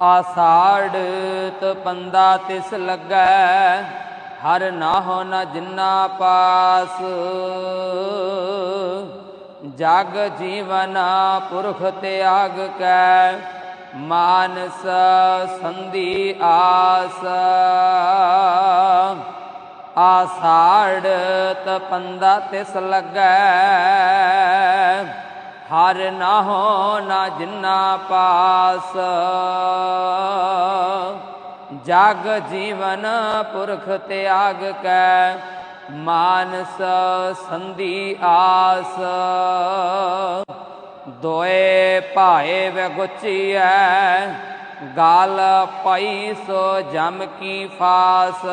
ਆਸਾੜ ਤਪੰਦਾ ਤਿਸ ਲੱਗੈ, ਹਰ ਨਾਹੋ ਨ ਜਿਨਾ ਪਾਸ। ਜਗ ਜੀਵਨ ਪੁਰਖ ਤਿਆਗ ਕੈ, ਮਾਨਸ ਸੰਧੀ ਆਸ। ਆਸਾੜ ਤਪੰਦਾ ਤਿਸ ਲੱਗੈ ਹਰ ਨਾ ਹੋ ਨਾ ਜਿਨਾ ਪਾਸ। ਜਗ ਜੀਵਨ ਪੁਰਖ ਤਿਆਗ ਕੈ, ਮਾਨਸ ਸੰਧੀ ਆਸ। ਦੋਏ ਭਾਏ ਵਗੁਚੀਐ ਗਾਲ ਪਈ ਸੋ ਜਮ ਕੀ ਫਾਸ।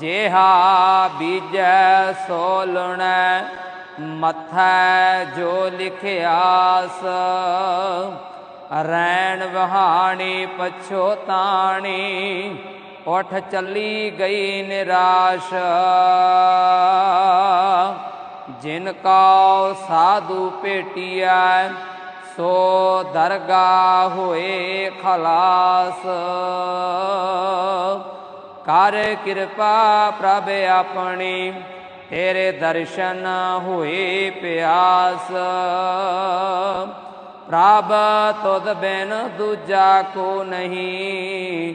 ਜੇਹਾ ਬੀਜੈ ਸੋਲਣੈ ਮਥੈ ਜੋ ਲਿਖਿਆਸ, ਰੈਣ ਵਹਾਣੀ ਪਛੋਤਾਣੀ ਉਠ ਚੱਲੀ ਗਈ ਨਿਰਾਸ਼। ਜਿਨ ਕਾ ਸਾਧੂ ਭੇਟੀਐ, ਸੋ ਦਰਗਾ ਹੋਏ ਖਲਾਸ। ਕਰ ਕਿਰਪਾ ਪ੍ਰਭ ਆਪਣੀ ਤੇਰੇ ਦਰਸ਼ਨ ਹੋਏ ਪਿਆਸ। ਪ੍ਰਭ ਤੁਧ ਬਿਨ ਦੂਜਾ ਕੋ ਨਹੀਂ,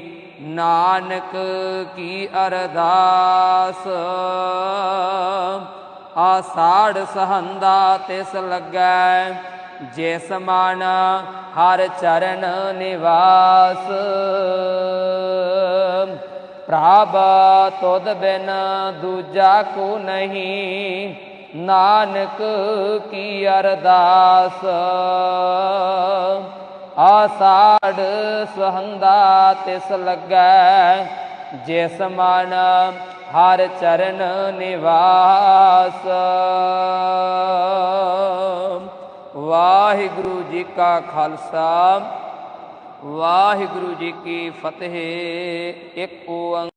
ਨਾਨਕ ਕੀ ਅਰਦਾਸ। ਆਸਾੜ ਸਹੰਦਾ ਤਿਸ ਲੱਗੈ, ਜਿਸ ਮਨ ਹਰ ਚਰਨ ਨਿਵਾਸ। ਪ੍ਰਭ ਤੁਧ ਬਿਨ ਦੂਜਾ ਕੋ ਨਹੀਂ, ਨਾਨਕ ਕੀ ਅਰਦਾਸ? ਆਸਾੜ ਸਹੰਦਾ ਤਿਸ ਲੱਗੈ, ਜਿਸ ਮਨ ਹਰ ਚਰਨ ਨਿਵਾਸ। ਵਾਹਿਗੁਰੂ ਜੀ ਕਾ ਖਾਲਸਾ ਵਾਹਿਗੁਰੂ ਜੀ ਕੀ ਫਤਿਹ। ਇੱਕ ਓੰਕਾਰ